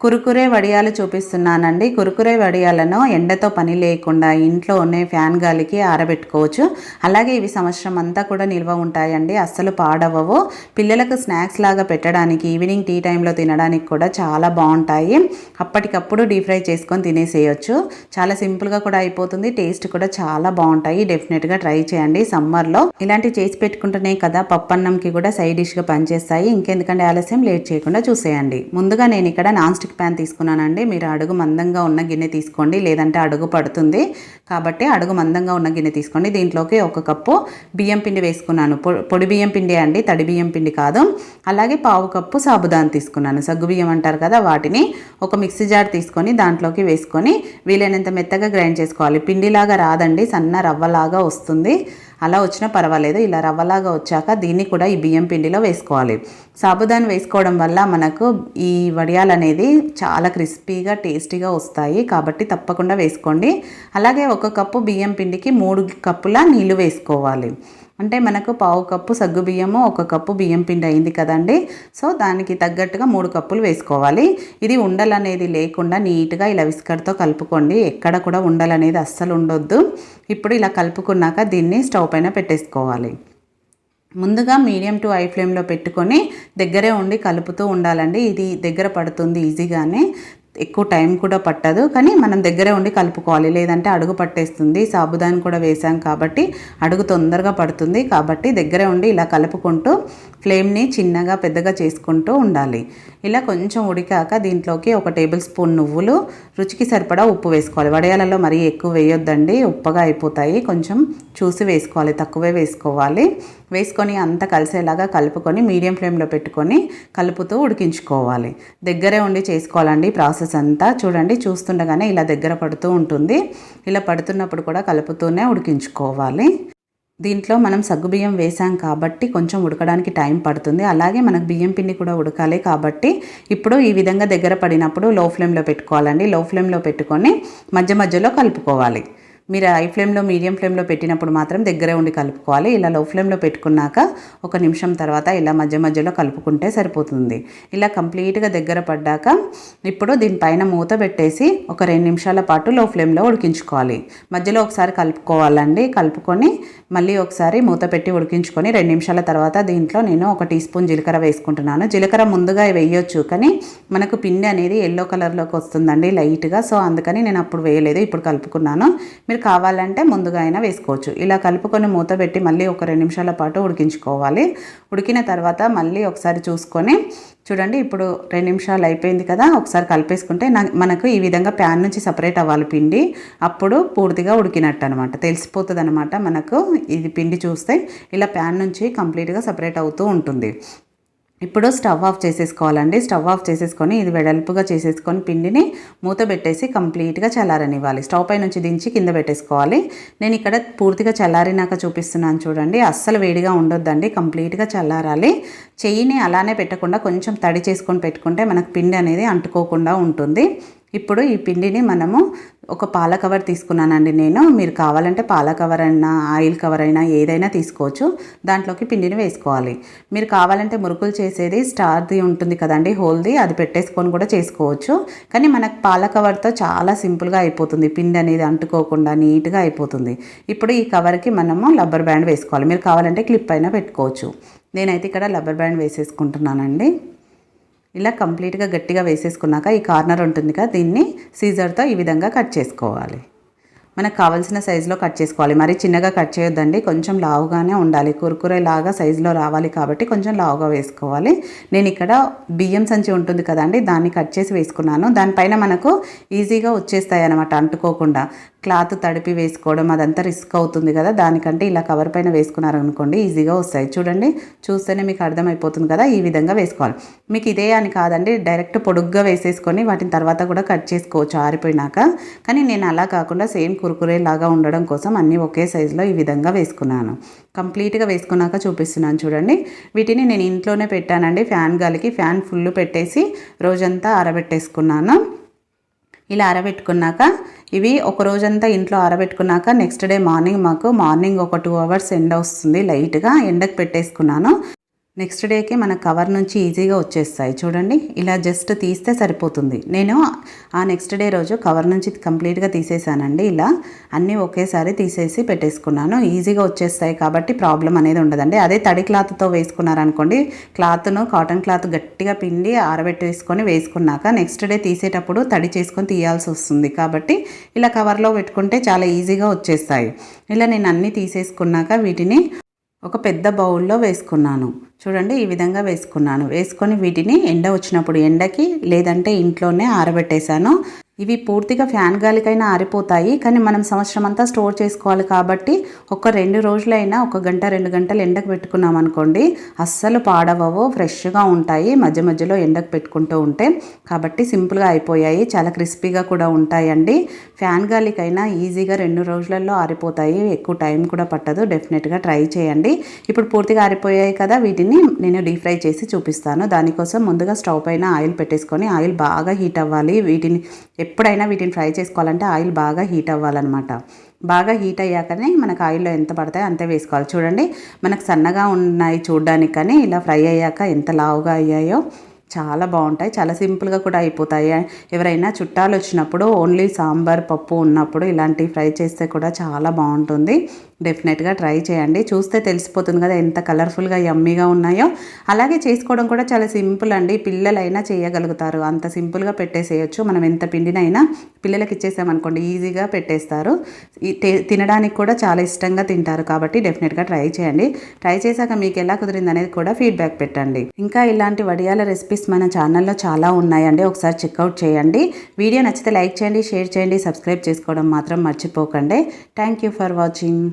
కురుకురే వడియాలు చూపిస్తున్నానండి. కురుకురే వడియాలను ఎండతో పని లేకుండా ఇంట్లోనే ఫ్యాన్ గాలికి ఆరబెట్టుకోవచ్చు. అలాగే ఇవి సంవత్సరం అంతా కూడా నిల్వ ఉంటాయండి. అస్సలు పాడవవు పిల్లలకు స్నాక్స్ లాగా పెట్టడానికి ఈవినింగ్ టీ టైంలో తినడానికి కూడా చాలా బాగుంటాయి. అప్పటికప్పుడు డీప్ ఫ్రై చేసుకొని తినేసేయచ్చు. చాలా సింపుల్గా కూడా అయిపోతుంది. టేస్ట్ కూడా చాలా బాగుంటాయి. డెఫినెట్గా ట్రై చేయండి. సమ్మర్లో ఇలాంటివి చేసి పెట్టుకుంటేనే కదా పప్పన్నంకి కూడా సైడ్ డిష్గా పనిచేస్తాయి. ఇంకెందుకంటే ఆలస్యం? లేట్ చేయకుండా చూసేయండి. ముందుగా నేను ఇక్కడ నాన్ స్టిక్ ప్యాన్ తీసుకున్నానండి. మీరు అడుగు మందంగా ఉన్న గిన్నె తీసుకోండి. లేదంటే అడుగు పడుతుంది. కాబట్టి అడుగు మందంగా ఉన్న గిన్నె తీసుకోండి. దీంట్లోకి ఒక కప్పు బియ్యం పిండి వేసుకున్నాను. పొ- పొడి బియ్యం పిండి అండి. తడి బియ్యం పిండి కాదు. అలాగే పావు కప్పు సాబుదాన్ తీసుకున్నాను. సగ్గు బియ్యం అంటారు కదా వాటిని. ఒక మిక్సీ జార్ తీసుకొని దాంట్లోకి వేసుకొని వీలైనంత మెత్తగా గ్రైండ్ చేసుకోవాలి. పిండిలాగా రాదండి. సన్న రవ్వలాగా వస్తుంది. అలా వచ్చినా పర్వాలేదు. ఇలా రవ్వలాగా వచ్చాక దీన్ని కూడా ఈ బియ్యం పిండిలో వేసుకోవాలి. సాబుదాని వేసుకోవడం వల్ల మనకు ఈ వడియాలు అనేది చాలా క్రిస్పీగా టేస్టీగా వస్తాయి. కాబట్టి తప్పకుండా వేసుకోండి. అలాగే ఒక కప్పు బియ్యం పిండికి మూడు కప్పుల నీళ్ళు వేసుకోవాలి. అంటే మనకు పావు కప్పు సగ్గు బియ్యము ఒక కప్పు బియ్యం పిండి అయింది కదండి. సో దానికి తగ్గట్టుగా మూడు కప్పులు వేసుకోవాలి. ఇది ఉండలు అనేది లేకుండా నీట్గా ఇలా విస్కర్తో కలుపుకోండి. ఎక్కడ కూడా ఉండలు అనేది అస్సలు ఉండొద్దు. ఇప్పుడు ఇలా కలుపుకున్నాక దీన్ని స్టవ్ పైన పెట్టేసుకోవాలి. ముందుగా మీడియం టు హై ఫ్లేమ్లో పెట్టుకొని దగ్గరే ఉండి కలుపుతూ ఉండాలండి. ఇది దగ్గర పడుతుంది ఈజీగానే. ఎక్కువ టైం కూడా పట్టదు కానీ మనం దగ్గరే ఉండి కలుపుకోవాలి. లేదంటే అడుగు పట్టేస్తుంది. సాబుదాని కూడా వేసాం కాబట్టి అడుగు తొందరగా పడుతుంది. కాబట్టి దగ్గరే ఉండి ఇలా కలుపుకుంటూ ఫ్లేమ్ని చిన్నగా పెద్దగా చేసుకుంటూ ఉండాలి. ఇలా కొంచెం ఉడికాక దీంట్లోకి ఒక టేబుల్ స్పూన్ నువ్వులు రుచికి సరిపడా ఉప్పు వేసుకోవాలి. వడియాలలో మరీ ఎక్కువ వేయొద్దండి. ఉప్పగా అయిపోతాయి. కొంచెం చూసి వేసుకోవాలి. తక్కువే వేసుకోవాలి. వేసుకొని అంతా కలిసేలాగా కలుపుకొని మీడియం ఫ్లేమ్లో పెట్టుకొని కలుపుతూ ఉడికించుకోవాలి. దగ్గరే ఉండి చేసుకోవాలండి ప్రాసెస్. అంతా చూడండి చూస్తుండగానే ఇలా దగ్గర పడుతూ ఉంటుంది. ఇలా పడుతున్నప్పుడు కూడా కలుపుతూనే ఉడికించుకోవాలి. దీంట్లో మనం సగ్గుబియ్యం వేసాం కాబట్టి కొంచెం ఉడకడానికి టైం పడుతుంది. అలాగే మనకు బియ్యం పిండి కూడా ఉడకాలి కాబట్టి ఇప్పుడు ఈ విధంగా దగ్గర పడినప్పుడు లో ఫ్లేమ్లో పెట్టుకోవాలండి లో ఫ్లేమ్లో పెట్టుకొని మధ్య మధ్యలో కలుపుకోవాలి. మీరు హై ఫ్లేమ్లో మీడియం ఫ్లేమ్లో పెట్టినప్పుడు మాత్రం దగ్గరే ఉండి కలుపుకోవాలి. ఇలా లో ఫ్లేమ్లో పెట్టుకున్నాక ఒక నిమిషం తర్వాత ఇలా మధ్య మధ్యలో కలుపుకుంటే సరిపోతుంది. ఇలా కంప్లీట్గా దగ్గర పడ్డాక ఇప్పుడు దీనిపైన మూత పెట్టేసి ఒక రెండు నిమిషాల పాటు లో ఫ్లేమ్లో ఉడికించుకోవాలి. మధ్యలో ఒకసారి కలుపుకోవాలండి. కలుపుకొని మళ్ళీ ఒకసారి మూత పెట్టి ఉడికించుకొని రెండు నిమిషాల తర్వాత దీంట్లో నేను ఒక టీ స్పూన్ జీలకర్ర వేసుకుంటున్నాను. జీలకర్ర ముందుగా వేయొచ్చు కానీ మనకు పిండి అనేది ఎల్లో కలర్లోకి వస్తుందండి లైట్గా. సో అందుకని నేను అప్పుడు వేయలేదు ఇప్పుడు కలుపుకున్నాను. మీరు కావాలంటే ముందుగా అయినా వేసుకోవచ్చు. ఇలా కలుపుకొని మూత పెట్టి మళ్ళీ ఒక రెండు నిమిషాల పాటు ఉడికించుకోవాలి. ఉడికిన తర్వాత మళ్ళీ ఒకసారి చూసుకొని చూడండి ఇప్పుడు రెండు నిమిషాలు అయిపోయింది కదా ఒకసారి కలిపేసుకుంటే మనకు ఈ విధంగా ప్యాన్ నుంచి సపరేట్ అవ్వాలి పిండి. అప్పుడు పూర్తిగా ఉడికినట్టు అనమాట తెలిసిపోతుంది అనమాట మనకు ఇది పిండి చూస్తే. ఇలా ప్యాన్ నుంచి కంప్లీట్గా సపరేట్ అవుతూ ఉంటుంది. ఇప్పుడు స్టవ్ ఆఫ్ చేసేసుకోవాలండి. స్టవ్ ఆఫ్ చేసేసుకొని ఇది వెడల్పుగా చేసేసుకొని పిండిని మూత పెట్టేసి కంప్లీట్గా చల్లారనివ్వాలి. స్టవ్ పై నుంచి దించి కింద పెట్టేసుకోవాలి. నేను ఇక్కడ పూర్తిగా చల్లారినాక చూపిస్తున్నాను చూడండి. అస్సలు వేడిగా ఉండొద్దండి. కంప్లీట్గా చల్లారాలి. చెయ్యిని అలానే పెట్టకుండా కొంచెం తడి చేసుకొని పెట్టుకుంటే మనకు పిండి అనేది అంటుకోకుండా ఉంటుంది. ఇప్పుడు ఈ పిండిని మనము ఒక పాల కవర్ తీసుకున్నానండి నేను. మీరు కావాలంటే పాల కవర్ అయినా ఆయిల్ కవర్ అయినా ఏదైనా తీసుకోవచ్చు. దాంట్లోకి పిండిని వేసుకోవాలి. మీరు కావాలంటే మురుకులు చేసేది స్టార్ది ఉంటుంది కదండి హోల్ది. అది పెట్టేసుకొని కూడా చేసుకోవచ్చు. కానీ మనకు పాల కవర్తో చాలా సింపుల్గా అయిపోతుంది. పిండి అనేది అంటుకోకుండా నీట్గా అయిపోతుంది. ఇప్పుడు ఈ కవర్కి మనము రబ్బర్ బ్యాండ్ వేసుకోవాలి. మీరు కావాలంటే క్లిప్ అయినా పెట్టుకోవచ్చు. నేనైతే ఇక్కడ రబ్బర్ బ్యాండ్ వేసేసుకుంటున్నానండి. ఇలా కంప్లీట్గా గట్టిగా వేసేసుకున్నాక ఈ కార్నర్ ఉంటుంది కదా దీన్ని సీజర్తో ఈ విధంగా కట్ చేసుకోవాలి. మనకు కావాల్సిన సైజులో కట్ చేసుకోవాలి. మరీ చిన్నగా కట్ చేయొద్దండి కొంచెం లావుగానే ఉండాలి. కురుకురే లాగా సైజులో రావాలి కాబట్టి కొంచెం లావుగా వేసుకోవాలి. నేను ఇక్కడ బియ్యం సంచి ఉంటుంది కదండి దాన్ని కట్ చేసి వేసుకున్నాను. దానిపైన మనకు ఈజీగా వచ్చేస్తాయి అనమాట అంటుకోకుండా. క్లాత్ తడిపి వేసుకోవడం అదంతా రిస్క్ అవుతుంది కదా. దానికంటే ఇలా కవర్ పైన వేసుకున్నారనుకోండి ఈజీగా వస్తాయి. చూడండి చూస్తేనే మీకు అర్థమైపోతుంది కదా ఈ విధంగా వేసుకోవాలి. మీకు ఇదే అని కాదండి డైరెక్ట్ పొడుగ్గా వేసేసుకొని వాటిని తర్వాత కూడా కట్ చేసుకోవచ్చు ఆరిపోయినాక. కానీ నేను అలా కాకుండా సేమ్ కురుకురే లాగా ఉండడం కోసం అన్నీ ఒకే సైజులో ఈ విధంగా వేసుకున్నాను. కంప్లీట్గా వేసుకున్నాక చూపిస్తున్నాను చూడండి. వీటిని నేను ఇంట్లోనే పెట్టానండి ఫ్యాన్ గాలికి. ఫ్యాన్ ఫుల్ పెట్టేసి రోజంతా ఆరబెట్టేసుకున్నాను. ఇలా ఆరబెట్టుకున్నాక ఇవి ఒక రోజంతా ఇంట్లో ఆరబెట్టుకున్నాక నెక్స్ట్ డే మార్నింగ్ మాకు మార్నింగ్ ఒక టూ అవర్స్ ఎండ వస్తుంది లైట్గా ఎండకు పెట్టేసుకున్నాను. నెక్స్ట్ డేకి మన కవర్ నుంచి ఈజీగా వచ్చేస్తాయి. చూడండి ఇలా జస్ట్ తీస్తే సరిపోతుంది. నేను ఆ నెక్స్ట్ డే రోజు కవర్ నుంచి కంప్లీట్గా తీసేసానండి. ఇలా అన్నీ ఒకేసారి తీసేసి పెట్టేసుకున్నాను. ఈజీగా వచ్చేస్తాయి కాబట్టి ప్రాబ్లం అనేది ఉండదండి. అదే తడి క్లాత్తో వేసుకున్నారనుకోండి క్లాత్ను కాటన్ క్లాత్ గట్టిగా పిండి ఆరబెట్టేసుకొని వేసుకున్నాక నెక్స్ట్ డే తీసేటప్పుడు తడి చేసుకొని తీయాల్సి వస్తుంది. కాబట్టి ఇలా కవర్లో పెట్టుకుంటే చాలా ఈజీగా వచ్చేస్తాయి. ఇలా నేను అన్నీ తీసేసుకున్నాక వీటిని ఒక పెద్ద బౌల్లో వేసుకున్నాను. చూడండి ఈ విధంగా వేసుకున్నాను. వేసుకొని వీటిని ఎండ వచ్చినప్పుడు ఎండకి లేదంటే ఇంట్లోనే ఆరబెట్టేశాను. ఇవి పూర్తిగా ఫ్యాన్ గాలికైనా ఆరిపోతాయి కానీ మనం సంవత్సరం అంతా స్టోర్ చేసుకోవాలి కాబట్టి ఒక రెండు రోజులైనా ఒక గంట రెండు గంటలు ఎండకు పెట్టుకున్నాం అనుకోండి అస్సలు పాడవవు ఫ్రెష్గా ఉంటాయి మధ్య మధ్యలో ఎండకు పెట్టుకుంటూ ఉంటే. కాబట్టి సింపుల్గా అయిపోయాయి చాలా క్రిస్పీగా కూడా ఉంటాయండి. ఫ్యాన్ గాలికైనా ఈజీగా రెండు రోజులలో ఆరిపోతాయి ఎక్కువ టైం కూడా పట్టదు డెఫినెట్గా ట్రై చేయండి. ఇప్పుడు పూర్తిగా ఆరిపోయాయి కదా వీటిని నేను డీప్ ఫ్రై చేసి చూపిస్తాను. దానికోసం ముందుగా స్టవ్ పైన ఆయిల్ పెట్టేసుకొని ఆయిల్ బాగా హీట్ అవ్వాలి వీటిని ఎప్పుడైనా వీటిని ఫ్రై చేసుకోవాలంటే ఆయిల్ బాగా హీట్ అవ్వాలన్నమాట. బాగా హీట్ అయ్యాకనే మనకు ఆయిల్లో ఎంత పడతాయో అంతే వేసుకోవాలి. చూడండి మనకు సన్నగా ఉన్నాయి చూడడానికి కానీ ఇలా ఫ్రై అయ్యాక ఎంత లావుగా అయ్యాయో చాలా బాగుంటాయి. చాలా సింపుల్గా కూడా అయిపోతాయి. ఎవరైనా చుట్టాలు వచ్చినప్పుడు ఓన్లీ సాంబార్ పప్పు ఉన్నప్పుడు ఇలాంటివి ఫ్రై చేస్తే కూడా చాలా బాగుంటుంది. డెఫినెట్గా ట్రై చేయండి. చూస్తే తెలిసిపోతుంది కదా ఎంత కలర్ఫుల్గా యమ్మీగా ఉన్నాయో. అలాగే చేసుకోవడం కూడా చాలా సింపుల్ అండి. పిల్లలైనా చేయగలుగుతారు. అంత సింపుల్గా పెట్టేసేయచ్చు. మనం ఎంత పిండినైనా పిల్లలకి ఇచ్చేసామనుకోండి ఈజీగా పెట్టేస్తారు. తినడానికి కూడా చాలా ఇష్టంగా తింటారు కాబట్టి డెఫినెట్గా ట్రై చేయండి. ట్రై చేశాక మీకు ఎలా కుదిరింది అనేది కూడా ఫీడ్బ్యాక్ పెట్టండి. ఇంకా ఇలాంటి వడియాల రెసిపీస్ మన ఛానల్లో చాలా ఉన్నాయండి. ఒకసారి చెక్అవుట్ చేయండి. వీడియో నచ్చితే లైక్ చేయండి షేర్ చేయండి సబ్స్క్రైబ్ చేసుకోవడం మాత్రం మర్చిపోకండి. Thank you for watching.